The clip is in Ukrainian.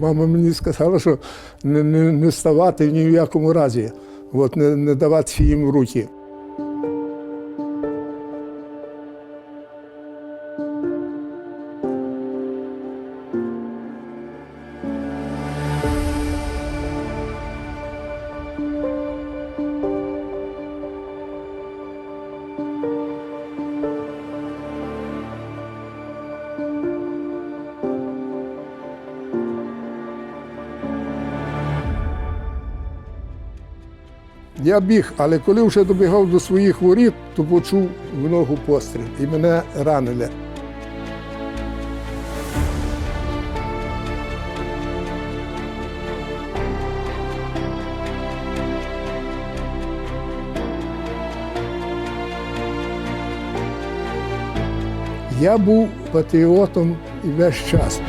Мама мені сказала, що не, не, не ставати ні в якому разі, от, не, не давати їм в руки. Я біг, але коли вже добігав до своїх воріт, то почув в ногу постріл і мене ранили. Я був патріотом і весь час.